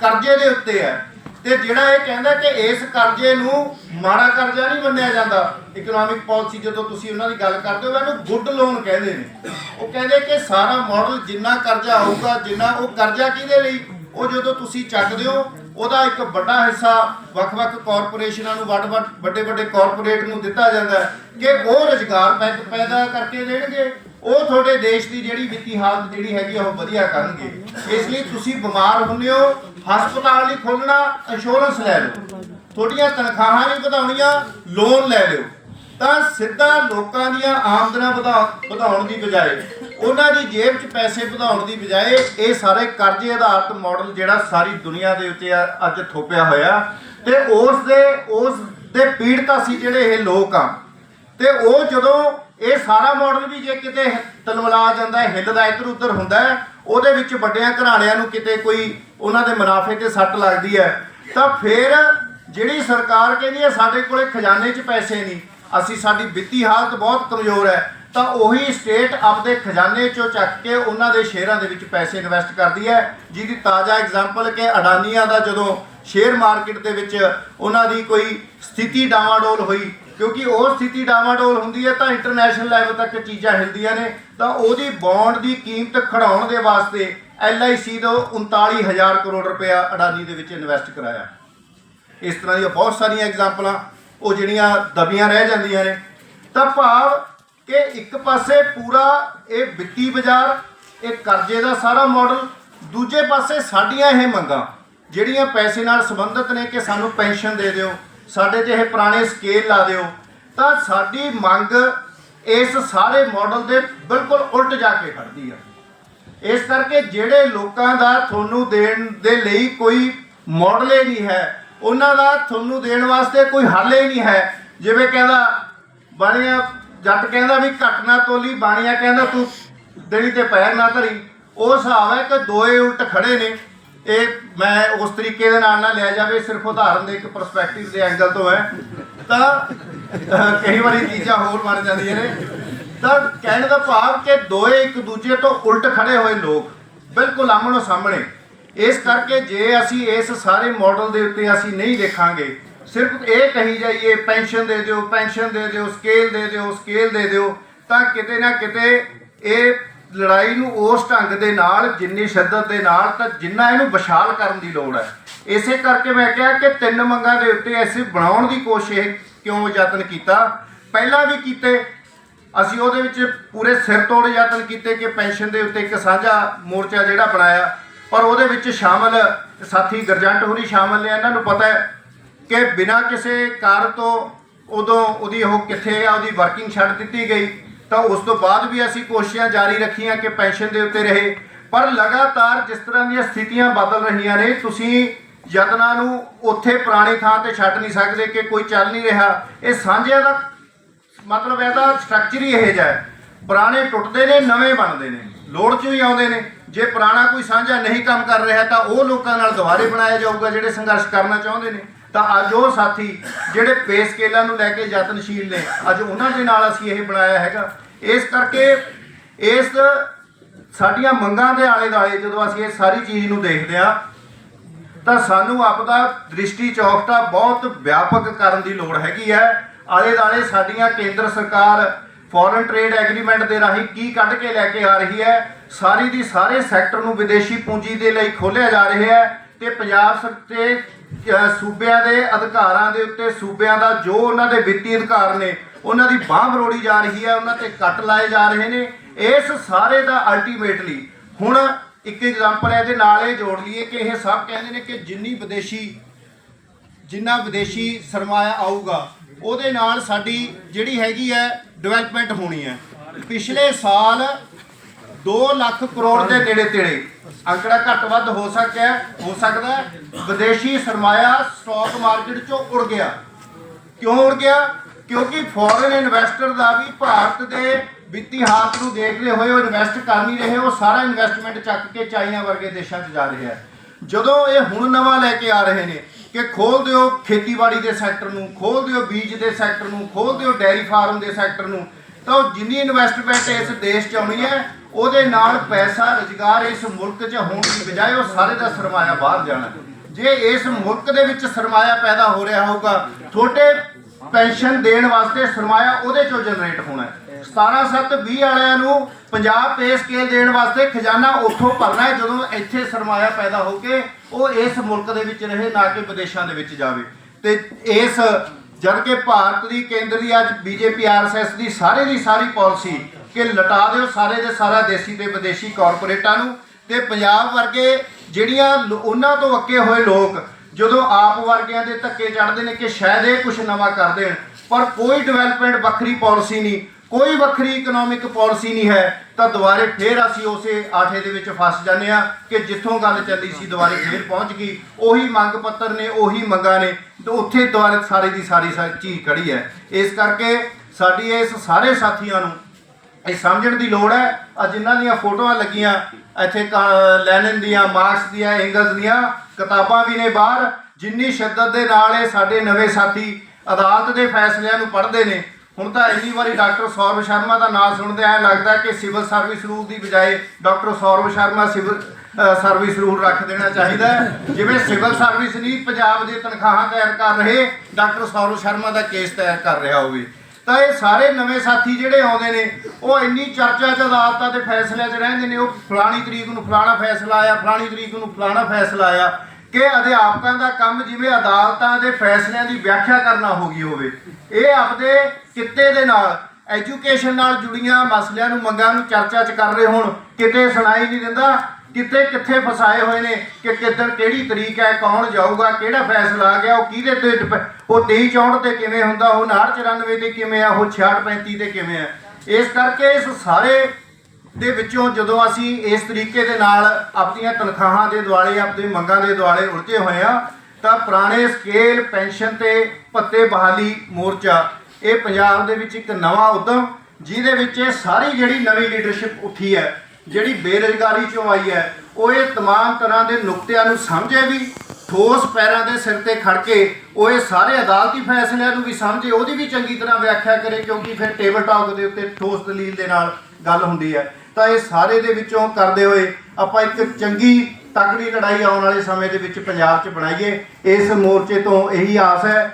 ਕਰਜ਼ੇ ਦੇ ਉੱਤੇ ਹੈ। ਤੇ ਜਿਹੜਾ ਇਹ ਕਹਿੰਦਾ ਕਿ ਇਸ ਕਰਜ਼ੇ ਨੂੰ ਮਾੜਾ ਕਰਜ਼ਾ ਨਹੀਂ ਮੰਨਿਆ ਜਾਂਦਾ ਇਕਨੋਮਿਕ ਪਾਲਿਸੀ ਜਦੋਂ ਤੁਸੀਂ ਉਹਨਾਂ ਦੀ ਗੱਲ ਕਰਦੇ ਹੋ ਇਹਨੂੰ ਗੁੱਡ ਲੋਨ ਕਹਿੰਦੇ ਨੇ। ਉਹ ਕਹਿੰਦੇ ਕਿ ਸਾਰਾ ਮਾਡਲ ਜਿੰਨਾ ਕਰਜ਼ਾ ਹੋਊਗਾ ਜਿੰਨਾ ਉਹ ਕਰਜ਼ਾ ਕਿਹਦੇ ਲਈ? ਉਹ ਜਦੋਂ ਤੁਸੀਂ ਚੱਕਦੇ ਹੋ, ਉਹਦਾ ਇੱਕ ਵੱਡਾ ਹਿੱਸਾ ਵੱਖ-ਵੱਖ ਕਾਰਪੋਰੇਸ਼ਨਾਂ ਨੂੰ ਵੱਡ ਵੱਡ ਵੱਡੇ ਵੱਡੇ ਕਾਰਪੋਰੇਟ ਨੂੰ ਦਿੱਤਾ ਜਾਂਦਾ ਕਿ ਉਹ ਰੁਜ਼ਗਾਰ ਪੈ- ਪੈਦਾ ਕਰਕੇ ਦੇਣਗੇ। ਉਹ ਤੁਹਾਡੇ ਦੇਸ਼ ਦੀ ਜਿਹੜੀ ਵਿੱਤੀ ਹਾਲਤ ਜਿਹੜੀ ਹੈਗੀ ਆ, ਉਹ ਵਧੀਆ ਕਰਨਗੇ। ਇਸ ਲਈ ਤੁਸੀਂ ਬਿਮਾਰ ਹੁੰਦੇ ਹੋ, ਹਸਪਤਾਲ ਨਹੀਂ ਖੋਲਣਾ ਇੰਸ਼ੋਰੈਂਸ ਲੈ ਲਓ। ਤੁਹਾਡੀਆਂ ਤਨਖਾਹਾਂ ਨਹੀਂ ਵਧਾਉਣੀਆਂ ਲੋਨ ਲੈ ਲਿਓ। ਤਾਂ ਸਿੱਧਾ ਲੋਕਾਂ ਦੀਆਂ ਆਮਦਨਾਂ ਵਧਾ- ਵਧਾਉਣ ਦੀ ਬਜਾਏ, ਉਹਨਾਂ ਦੀ ਜੇਬ 'ਚ ਪੈਸੇ ਵਧਾਉਣ ਦੀ ਬਜਾਏ, ਇਹ ਸਾਰੇ ਕਰਜ਼ੇ ਆਧਾਰਿਤ ਮਾਡਲ ਜਿਹੜਾ ਸਾਰੀ ਦੁਨੀਆ ਦੇ ਉੱਤੇ ਅੱਜ ਥੋਪਿਆ ਹੋਇਆ। ਤੇ ਉਸ ਦੇ ਉਸ ਦੇ ਪੀੜਤਾ ਸੀ ਜਿਹੜੇ ਇਹ ਲੋਕ ਆ। ਤੇ ਉਹ ਜਦੋਂ ਇਹ ਸਾਰਾ ਮਾਡਲ ਵੀ ਜੇ ਕਿਤੇ ਤਲਮਲਾ ਜਾਂਦਾ ਹੈ ਹਿੱਲਦਾ ਇੱਧਰ ਉੱਧਰ ਹੁੰਦਾ ਹੈ, ਉਹਦੇ ਵਿੱਚ ਵੱਡਿਆਂ ਘਰਾਣਿਆਂ ਨੂੰ ਕਿਤੇ ਕੋਈ ਉਹਨਾਂ ਦੇ ਮੁਨਾਫੇ ਤੇ ਸੱਟ ਲੱਗਦੀ ਹੈ, ਤਾਂ ਫਿਰ ਜਿਹੜੀ ਸਰਕਾਰ ਕਹਿੰਦੀ ਹੈ, ਸਾਡੇ ਕੋਲੇ ਖਜ਼ਾਨੇ 'ਚ ਪੈਸੇ ਨਹੀਂ, ਅਸੀਂ ਸਾਡੀ ਵਿੱਤੀ ਹਾਲਤ ਬਹੁਤ ਕਮਜ਼ੋਰ ਹੈ, ਤਾਂ ਉਹੀ ਸਟੇਟ ਆਪਦੇ ਖਜ਼ਾਨੇ 'ਚੋਂ ਚੱਕ ਕੇ ਉਹਨਾਂ ਦੇ ਸ਼ੇਅਰਾਂ ਦੇ ਵਿੱਚ ਪੈਸੇ ਇਨਵੈਸਟ ਕਰਦੀ ਹੈ, ਜਿਹਦੀ ਤਾਜ਼ਾ ਐਗਜ਼ਾਮਪਲ ਕਿ ਅਡਾਨੀਆਂ ਦਾ ਜਦੋਂ ਸ਼ੇਅਰ ਮਾਰਕੀਟ ਦੇ ਵਿੱਚ ਉਹਨਾਂ ਦੀ ਕੋਈ ਸਥਿਤੀ ਡਾਵਾਡੋਲ ਹੋਈ ਕਿਉਂਕਿ ਉਹ ਸਥਿਤੀ ਡਾਵਾਡੋਲ ਹੁੰਦੀ ਹੈ, ਤਾਂ ਇੰਟਰਨੈਸ਼ਨਲ ਲੈਵਲ ਤੱਕ ਚੀਜ਼ਾਂ ਹਿਲਦੀਆਂ ਨੇ। ਤਾਂ ਉਹਦੀ ਬੌਂਡ ਦੀ ਕੀਮਤ ਖੜਾਉਣ ਦੇ ਵਾਸਤੇ LIC ਤੋਂ 39000 ਕਰੋੜ ਰੁਪਇਆ ਅਡਾਨੀ ਦੇ ਵਿੱਚ ਇਨਵੈਸਟ ਕਰਾਇਆ। ਇਸ ਤਰ੍ਹਾਂ ਦੀਆਂ ਬਹੁਤ ਸਾਰੀਆਂ ਐਗਜ਼ਾਮਪਲਾਂ ਉਹ ਜਿਹੜੀਆਂ ਦਬੀਆਂ ਰਹਿ ਜਾਂਦੀਆਂ ਨੇ। ਤਾਂ ਭਾਵ ਕਿ ਇੱਕ ਪਾਸੇ ਪੂਰਾ ਇਹ ਵਿੱਤੀ ਬਾਜ਼ਾਰ, ਇਹ ਕਰਜ਼ੇ ਦਾ ਸਾਰਾ ਮਾਡਲ ਦੂਜੇ ਪਾਸੇ ਸਾਡੀਆਂ ਇਹ ਮੰਗਾਂ, ਜਿਹੜੀਆਂ ਪੈਸੇ ਨਾਲ ਸੰਬੰਧਿਤ ਨੇ ਕਿ ਸਾਨੂੰ ਪੈਨਸ਼ਨ ਦੇ ਦਿਓ। ਸਾਡੇ ਤੇ ਇਹ ਪੁਰਾਣੇ ਸਕੇਲ ਲਾ ਦਿਓ, ਤਾਂ ਸਾਡੀ ਮੰਗ ਇਸ ਸਾਰੇ ਮਾਡਲ ਦੇ ਬਿਲਕੁਲ ਉਲਟ ਜਾ ਕੇ ਖੜਦੀ ਆ। ਇਸ ਕਰਕੇ ਜਿਹੜੇ ਲੋਕਾਂ ਦਾ ਤੁਹਾਨੂੰ ਦੇਣ ਦੇ ਲਈ ਕੋਈ ਮਾਡਲ ਹੀ ਨਹੀਂ ਹੈ, ਉਹਨਾਂ ਦਾ ਤੁਹਾਨੂੰ ਦੇਣ ਵਾਸਤੇ ਕੋਈ ਹੱਲ ਹੀ ਨਹੀਂ ਹੈ। ਜਿਵੇਂ ਕਹਿੰਦਾ, ਬਾਣੀਆ ਜੱਟ ਕਹਿੰਦਾ ਵੀ ਘਟ ਨਾ ਤੋਲੀ, ਬਾਣੀਆ ਕਹਿੰਦਾ ਤੂੰ ਦੇਣੀ ਤੇ ਪੈਰ ਨਾ ਧਰੀ। ਉਹ ਹਿਸਾਬ ਹੈ ਕਿ ਦੋਏ ਉਲਟ ਖੜੇ ਨੇ। ਇਹ ਮੈਂ ਉਸ ਤਰੀਕੇ ਦੇ ਨਾਲ ਨਾ ਲਿਆ ਜਾਵੇ, ਸਿਰਫ ਉਦਾਹਰਨ ਦੇ ਇੱਕ ਪਰਸਪੈਕਟਿਵ ਦੇ ਐਂਗਲ ਤੋਂ ਹੈ। ਤਾਂ ਕਈ ਵਾਰੀ ਚੀਜ਼ਾਂ ਹੋਰ ਬਣ ਜਾਂਦੀਆਂ ਨੇ। ਤਾਂ ਕਹਿਣ ਦਾ ਭਾਵ ਕਿ ਦੋਏ ਇੱਕ ਦੂਜੇ ਤੋਂ ਉਲਟ ਖੜੇ ਹੋਏ ਲੋਕ ਬਿਲਕੁਲ ਆਮਣੋ ਸਾਹਮਣੇ। ਇਸ ਕਰਕੇ ਜੇ ਅਸੀਂ ਇਸ ਸਾਰੇ ਮਾਡਲ ਦੇ ਉੱਤੇ ਅਸੀਂ ਨਹੀਂ ਦੇਖਾਂਗੇ, ਸਿਰਫ ਇਹ ਕਹੀ ਜਾਈਏ ਪੈਨਸ਼ਨ ਦੇ ਦਿਓ ਪੈਨਸ਼ਨ ਦੇ ਦਿਓ ਸਕੇਲ ਦੇ ਦਿਓ ਸਕੇਲ ਦੇ ਦਿਓ, ਤਾਂ ਕਿਤੇ ਨਾ ਕਿਤੇ ਇਹ ਲੜਾਈ ਨੂੰ ਉਸ ਢੰਗ ਦੇ ਨਾਲ, ਜਿੰਨੀ ਸ਼ਿੱਦਤ ਦੇ ਨਾਲ, ਤਾਂ ਜਿੰਨਾ ਇਹਨੂੰ ਵਿਸ਼ਾਲ ਕਰਨ ਦੀ ਲੋੜ ਹੈ। ਇਸੇ ਕਰਕੇ ਮੈਂ ਕਿਹਾ ਕਿ ਤਿੰਨ ਮੰਗਾਂ ਦੇ ਉੱਤੇ ਐਸੇ ਬਣਾਉਣ ਦੀ ਕੋਸ਼ਿਸ਼ ਕਿਉਂ ਯਤਨ ਕੀਤਾ। ਪਹਿਲਾਂ ਵੀ ਕੀਤੇ, ਅਸੀਂ ਉਹਦੇ ਵਿੱਚ ਪੂਰੇ ਸਿਰ ਤੋੜ ਯਤਨ ਕੀਤੇ ਕਿ ਪੈਨਸ਼ਨ ਦੇ ਉੱਤੇ ਇੱਕ ਸਾਂਝਾ ਮੋਰਚਾ ਜਿਹੜਾ ਬਣਾਇਆ ਪਰ ਉਹਦੇ ਵਿੱਚ ਸ਼ਾਮਲ ਸਾਥੀ ਗਰਜੰਟ ਹੋਰੀ ਸ਼ਾਮਲ ਨੇ। ਇਹਨਾਂ ਨੂੰ ਪਤਾ ਹੈ ਕਿ ਬਿਨਾਂ ਕਿਸੇ ਕਾਰ ਤੋਂ ਉਦੋਂ ਉਹਦੀ ਉਹ ਕਿੱਥੇ ਆ, ਉਹਦੀ ਵਰਕਿੰਗ ਛੱਡ ਦਿੱਤੀ ਗਈ। ਤਾਂ ਉਸ ਤੋਂ ਬਾਅਦ ਵੀ ਅਸੀਂ ਕੋਸ਼ਿਸ਼ਾਂ ਜਾਰੀ ਰੱਖੀਆਂ ਕਿ ਪੈਨਸ਼ਨ ਦੇ ਉੱਤੇ ਰਹੇ। ਪਰ ਲਗਾਤਾਰ ਜਿਸ ਤਰ੍ਹਾਂ ਦੀਆਂ ਸਥਿਤੀਆਂ ਬਦਲ ਰਹੀਆਂ ਨੇ, ਤੁਸੀਂ ਯਤਨਾਂ ਨੂੰ ਉੱਥੇ ਪੁਰਾਣੇ ਥਾਂ ਤੇ ਛੱਡ ਨਹੀਂ ਸਕਦੇ ਕਿ ਕੋਈ ਚੱਲ ਨਹੀਂ ਰਿਹਾ। ਇਹ ਸਾਂਝਿਆਂ ਦਾ ਮਤਲਬ ਇਹਦਾ ਸਟਰਕਚਰ ਹੀ ਇਹ ਜਿਹਾ ਹੈ। ਪੁਰਾਣੇ ਟੁੱਟਦੇ ਨੇ, ਨਵੇਂ ਬਣਦੇ ਨੇ। ਲੋੜ ਚੋਂ ਹੀ ਆਉਂਦੇ ਨੇ? ਜੇ ਪੁਰਾਣਾ ਕੋਈ ਸਾਂਝਾ ਨਹੀਂ ਕੰਮ ਕਰ ਰਿਹਾ ਤਾਂ ਉਹ ਲੋਕਾਂ ਨਾਲ ਦੁਬਾਰੇ ਬਣਾਇਆ ਜਾਊਗਾ ਜਿਹੜੇ ਸੰਘਰਸ਼ ਕਰਨਾ ਚਾਹੁੰਦੇ ਨੇ। ਤਾਂ ਅੱਜ ਉਹ ਸਾਥੀ ਜਿਹੜੇ ਪੇ ਸਕੇਲਾਂ ਨੂੰ ਲੈ ਕੇ ਯਤਨਸ਼ੀਲ ਨੇ, ਅੱਜ ਉਹਨਾਂ ਦੇ ਨਾਲ ਅਸੀਂ ਇਹ ਬਣਾਇਆ ਹੈਗਾ। ਇਸ ਕਰਕੇ ਇਸ ਸਾਡੀਆਂ ਮੰਗਾਂ ਦੇ ਆਲੇ ਦੁਆਲੇ ਜਦੋਂ ਅਸੀਂ ਇਹ ਸਾਰੀ ਚੀਜ਼ ਨੂੰ ਦੇਖਦੇ ਹਾਂ, ਤਾਂ ਸਾਨੂੰ ਆਪਦਾ ਦ੍ਰਿਸ਼ਟੀ ਚੌਕਟਾ ਬਹੁਤ ਵਿਆਪਕ ਕਰਨ ਦੀ ਲੋੜ ਹੈਗੀ ਹੈ। ਆਲੇ ਦਾਲੇ ਸਾਡੀਆਂ ਕੇਂਦਰ ਸਰਕਾਰ ਫੋਰਨ ਟ੍ਰੇਡ ਐਗਰੀਮੈਂਟ ਦੇ ਰਾਹੀਂ ਕੀ ਕੱਢ ਕੇ ਲੈ ਕੇ ਆ ਰਹੀ ਹੈ, ਸਾਰੀ ਦੀ ਸਾਰੇ ਸੈਕਟਰ ਨੂੰ ਵਿਦੇਸ਼ੀ ਪੂੰਜੀ ਦੇ ਲਈ ਖੋਲ੍ਹਿਆ ਜਾ ਰਿਹਾ ਹੈ ਤੇ ਪੰਜਾਬ ਸਰ ਤੇ ਸੂਬਿਆਂ ਦੇ ਅਧਿਕਾਰਾਂ ਦੇ ਉੱਤੇ ਸੂਬਿਆਂ ਦਾ ਜੋ ਉਹਨਾਂ ਦੇ ਵਿੱਤੀ ਅਧਿਕਾਰ ਨੇ, ਉਹਨਾਂ ਦੀ ਬਾਂਹ ਮਰੋੜੀ ਜਾ ਰਹੀ ਹੈ, ਉਹਨਾਂ ਤੇ ਕੱਟ ਲਾਏ ਜਾ ਰਹੇ ਨੇ। ਇਸ ਸਾਰੇ ਦਾ ਅਲਟੀਮੇਟਲੀ ਹੁਣ ਇੱਕ ਐਗਜ਼ਾਮਪਲ ਇਹਦੇ ਨਾਲ ਇਹ ਜੋੜ ਲਈਏ ਕਿ ਇਹ ਸਭ ਕਹਿੰਦੇ ਨੇ ਕਿ ਜਿੰਨੀ ਵਿਦੇਸ਼ੀ, ਜਿੰਨਾ ਵਿਦੇਸ਼ੀ ਸਰਮਾਇਆ ਆਊਗਾ, ਉਹਦੇ ਨਾਲ ਸਾਡੀ ਜਿਹੜੀ ਹੈਗੀ ਹੈ ਡਿਵੈਲਪਮੈਂਟ ਹੋਣੀ ਹੈ। ਪਿਛਲੇ ਸਾਲ 2 ਲੱਖ ਕਰੋੜ ਦੇ ਨੇੜੇ ਤੇੜੇ। ਅੰਕੜਾ ਘੱਟ ਵੱਧ ਹੋ ਸਕਿਆ, ਹੋ ਸਕਦਾ ਵਿਦੇਸ਼ੀ ਸਰਮਾਇਆ ਸਟਾਕ ਮਾਰਕੀਟ ਚੋਂ ਉੜ ਗਿਆ। ਕਿਉਂ ਉੜ ਗਿਆ? ਕਿਉਂਕਿ ਫੋਰਨ ਇਨਵੈਸਟਰ ਦਾ ਵੀ ਭਾਰਤ ਦੇ ਵਿੱਤੀ ਹਾਲਤ ਨੂੰ ਦੇਖਦੇ ਹੋਏ ਉਹ ਇਨਵੈਸਟ ਕਰ ਨਹੀਂ ਰਹੇ, ਉਹ ਸਾਰਾ ਇਨਵੈਸਟਮੈਂਟ ਚੱਕ ਕੇ ਚਾਈਨਾ ਵਰਗੇ ਦੇਸ਼ਾਂ 'ਚ ਜਾ ਰਿਹਾ ਹੈ। ਜਦੋਂ ਇਹ ਹੁਣ ਨਵਾਂ ਲੈ ਕੇ ਆ ਰਹੇ ਨੇ ਕਿ ਖੋਲ ਦਿਓ ਖੇਤੀਬਾੜੀ ਦੇ ਸੈਕਟਰ ਨੂੰ, ਖੋਲ ਦਿਓ ਬੀਜ ਦੇ ਸੈਕਟਰ ਨੂੰ, ਖੋਲ ਦਿਓ ਡੈਰੀ ਫਾਰਮ ਦੇ ਸੈਕਟਰ ਨੂੰ, ਤਾਂ ਉਹ ਜਿੰਨੀ ਇਨਵੈਸਟਮੈਂਟ ਇਸ ਦੇਸ਼ 'ਚ ਆਉਣੀ ਹੈ ਉਹਦੇ ਨਾਲ ਪੈਸਾ ਰੁਜ਼ਗਾਰ ਇਸ ਮੁਲਕ 'ਚ ਹੋਣ ਦੀ ਬਜਾਏ ਉਹ ਸਾਰੇ ਦਾ ਸਰਮਾਇਆ ਬਾਹਰ ਜਾਣਾ। ਜੇ ਇਸ ਮੁਲਕ ਦੇ ਵਿੱਚ ਸਰਮਾਇਆ ਪੈਦਾ ਹੋ ਰਿਹਾ ਹੋਊਗਾ, ਤੁਹਾਡੇ ਪੈਨਸ਼ਨ ਦੇਣ ਵਾਸਤੇ ਸਰਮਾਇਆ ਉਹਦੇ ਚੋਂ ਜਨਰੇਟ ਹੋਣਾ 17720 ਵਾਲਿਆਂ ਨੂੰ ਪੰਜਾਬ ਪੇ ਸਕੇਲ ਦੇਣ ਵਾਸਤੇ ਖਜ਼ਾਨਾ ਉੱਥੋਂ ਭਰਨਾ ਹੈ, ਜਦੋਂ ਇੱਥੇ ਸਰਮਾਇਆ ਪੈਦਾ ਹੋ ਕੇ ਉਹ ਇਸ ਮੁਲਕ ਦੇ ਵਿੱਚ ਰਹੇ, ਨਾ ਕਿ ਵਿਦੇਸ਼ਾਂ ਦੇ ਵਿੱਚ ਜਾਵੇ। ਤੇ ਇਸ ਜਦ ਕਿ ਭਾਰਤ ਦੀ ਕੇਂਦਰ ਦੀ ਅੱਜ ਬੀਜੇਪੀ ਆਰਐਸਐਸ ਦੀ ਸਾਰੇ ਦੀ ਸਾਰੀ ਪਾਲਿਸੀ ਕਿ ਲਟਾ ਦਿਓ ਸਾਰੇ ਦੇ ਸਾਰਾ ਦੇਸੀ ਤੇ ਵਿਦੇਸ਼ੀ ਕਾਰਪੋਰੇਟਾਂ ਨੂੰ ਤੇ ਪੰਜਾਬ ਵਰਗੇ ਜਿਹੜੀਆਂ ਉਹਨਾਂ ਤੋਂ ਅੱਕੇ ਹੋਏ ਲੋਕ ਜਦੋਂ ਆਪ ਵਰਗਿਆਂ ਦੇ ਧੱਕੇ ਚੜ੍ਹਦੇ ਨੇ ਕਿ ਸ਼ਾਇਦ ਇਹ ਕੁਝ ਨਵਾਂ ਕਰ ਦੇਣ, ਪਰ ਕੋਈ ਡਿਵੈਲਪਮੈਂਟ ਵੱਖਰੀ ਪਾਲਿਸੀ ਨਹੀਂ, ਕੋਈ ਵੱਖਰੀ ਇਕਨੋਮਿਕ ਪਾਲਿਸੀ ਨਹੀਂ ਹੈ, ਤਾਂ ਦੁਬਾਰੇ ਫੇਰ ਅਸੀਂ ਉਸੇ ਆਠੇ ਦੇ ਵਿੱਚ ਫਸ ਜਾਂਦੇ ਆ ਕਿ ਜਿੱਥੋਂ ਗੱਲ ਚੱਲੀ ਸੀ ਦੁਬਾਰੇ ਫੇਰ ਪਹੁੰਚ ਗਈ। ਉਹੀ ਮੰਗ ਪੱਤਰ ਨੇ, ਉਹੀ ਮੰਗਾਂ ਨੇ, ਤੇ ਉੱਥੇ ਦੁਬਾਰੇ ਸਾਰੇ ਦੀ ਸਾਰੀ ਸਾਰੀ ਚੀਜ਼ ਖੜੀ ਹੈ। ਇਸ ਕਰਕੇ ਸਾਡੀ ਇਸ ਸਾਰੇ ਸਾਥੀਆਂ ਨੂੰ ਇਹ ਸਮਝਣ ਦੀ ਲੋੜ ਹੈ। ਆ ਜਿਨ੍ਹਾਂ ਦੀਆਂ ਫੋਟੋਆਂ ਲੱਗੀਆਂ। ਇੱਥੇ ਕ- ਲੈਨਿਨ ਦੀਆਂ, ਮਾਰਕਸ ਦੀਆਂ ਐਂਗਲਸ ਦੀਆਂ ਕਿਤਾਬਾਂ ਵੀ ਨੇ ਬਾਹਰ। ਜਿੰਨੀ ਸ਼ਿੱਦਤ ਦੇ ਨਾਲ ਇਹ ਸਾਡੇ ਨਵੇਂ ਸਾਥੀ ਅਦਾਲਤ ਦੇ ਫੈਸਲਿਆਂ ਨੂੰ ਪੜ੍ਹਦੇ ਨੇ। ਹੁਣ ਤਾਂ ਇੰਨੀ ਵਾਰੀ ਡਾਕਟਰ ਸੌਰਵ ਸ਼ਰਮਾ ਦਾ ਨਾਮ ਸੁਣਦੇ ਐ ਲੱਗਦਾ ਕਿ ਸਿਵਲ ਸਰਵਿਸ ਰੂਲ ਦੀ ਬਜਾਏ doctor Saurav Sharma civil service rule ਰੱਖ ਦੇਣਾ ਚਾਹੀਦਾ ਜਿਵੇਂ ਸਿਵਲ ਸਰਵਿਸ ਨਹੀਂ, ਪੰਜਾਬ ਦੀ ਤਨਖਾਹਾਂ ਤਿਆਰ ਕਰ ਰਹੇ, ਡਾਕਟਰ ਸੌਰਵ ਸ਼ਰਮਾ ਦਾ ਕੇਸ ਤਿਆਰ ਕਰ ਰਿਹਾ ਹੋਵੇ। ਤਾਂ ਇਹ ਸਾਰੇ ਨਵੇਂ ਸਾਥੀ ਜਿਹੜੇ ਆਉਂਦੇ ਨੇ, ਉਹ ਇੰਨੀ ਚਰਚਾ ਚ ਅਦਾਲਤਾਂ ਦੇ ਫੈਸਲਿਆਂ 'ਚ ਰਹਿੰਦੇ ਨੇ, ਉਹ ਫਲਾਣੀ ਤਰੀਕ ਨੂੰ ਫਲਾਣਾ ਫੈਸਲਾ ਆਇਆ, ਫਲਾਣੀ ਤਰੀਕ ਨੂੰ ਫਲਾਣਾ ਫੈਸਲਾ ਆਇਆ, ਕਿ ਅਧਿਆਪਕਾਂ ਦਾ ਕੰਮ ਜਿਵੇਂ ਅਦਾਲਤਾਂ ਦੇ ਫੈਸਲਿਆਂ ਦੀ ਵਿਆਖਿਆ ਕਰਨਾ ਹੋ ਗਈ ਹੋਵੇ, ਇਹ ਆਪਦੇ ਕਿੱਤੇ ਦੇ ਨਾਲ, ਐਜੂਕੇਸ਼ਨ ਨਾਲ ਜੁੜੀਆਂ ਮਸਲਿਆਂ ਨੂੰ, ਮੰਗਾਂ ਨੂੰ ਚਰਚਾ 'ਚ ਕਰ ਰਹੇ ਹੋਣ, ਕਿਤੇ ਸੁਣਾਈ ਨਹੀਂ ਦਿੰਦਾ ਕਿੱਥੇ ਕਿੱਥੇ ਫਸਾਏ ਹੋਏ ਨੇ, ਕਿ ਕਿੱਧਰ ਕਿਹੜੀ ਤਰੀਕ ਹੈ, ਕੌਣ ਜਾਊਗਾ, ਕਿਹੜਾ ਫੈਸਲਾ ਆ ਗਿਆ, ਉਹ ਕਿਹਦੇ ਤੇ ਡਿਪੈ- ਉਹ 23 64 ਤੇ ਕਿਵੇਂ ਹੁੰਦਾ, ਉਹ 59 ਤੇ ਕਿਵੇਂ ਆ, ਉਹ 66 35 ਤੇ ਕਿਵੇਂ ਆ। ਇਸ ਕਰਕੇ ਇਸ ਸਾਰੇ ਦੇ ਵਿੱਚੋਂ ਜਦੋਂ ਅਸੀਂ ਇਸ ਤਰੀਕੇ ਦੇ ਨਾਲ ਆਪਣੀਆਂ ਤਨਖਾਹਾਂ ਦੇ ਦੁਆਲੇ ਆਪਣੀ ਮੰਗਾਂ ਦੇ ਦੁਆਲੇ ਉਲਝੇ ਹੋਏ ਆ ਤਾਂ ਪੁਰਾਣੇ ਸਕੇਲ ਪੈਨਸ਼ਨ ਤੇ ਭੱਤੇ ਬਹਾਲੀ ਮੋਰਚਾ, ਇਹ ਪੰਜਾਬ ਦੇ ਵਿੱਚ ਇੱਕ ਨਵਾਂ ਉਦਮ, ਜਿਹਦੇ ਵਿੱਚ ਇਹ ਸਾਰੀ ਜਿਹੜੀ ਨਵੀਂ ਲੀਡਰਸ਼ਿਪ ਉੱਠੀ ਹੈ ਜਿਹੜੀ ਬੇਰੁਜ਼ਗਾਰੀ ਚੋਂ ਆਈ ਹੈ ਉਹ ਇਹ तमाम ਤਰ੍ਹਾਂ ਦੇ ਨੁਕਤਿਆਂ ਨੂੰ ਸਮਝੇ ਵੀ ਠੋਸ ਪੈਰਾਂ ਦੇ ਸਿਰ ਤੇ ਖੜ ਕੇ ਉਹ ਇਹ ਸਾਰੇ ਅਦਾਲਤੀ ਫੈਸਲਿਆਂ ਨੂੰ ਵੀ ਸਮਝੇ ਉਹਦੀ ਵੀ ਚੰਗੀ ਤਰ੍ਹਾਂ ਵਿਆਖਿਆ ਕਰੇ ਕਿਉਂਕਿ ਫਿਰ ਟੇਬਲ ਟਾਕ ਦੇ ਉੱਤੇ ਠੋਸ ਦਲੀਲ ਦੇ ਨਾਲ ਗੱਲ ਹੁੰਦੀ ਹੈ ਤਾਂ ਇਹ ਸਾਰੇ ਦੇ ਵਿੱਚੋਂ ਕਰਦੇ ਹੋਏ ਆਪਾਂ ਇੱਕ ਚੰਗੀ ਤਕੜੀ ਲੜਾਈ ਆਉਣ ਵਾਲੇ ਸਮੇਂ ਦੇ ਵਿੱਚ ਪੰਜਾਬ 'ਚ ਬਣਾਈਏ ਇਸ ਮੋਰਚੇ ਤੋਂ ਇਹੀ ਆਸ ਹੈ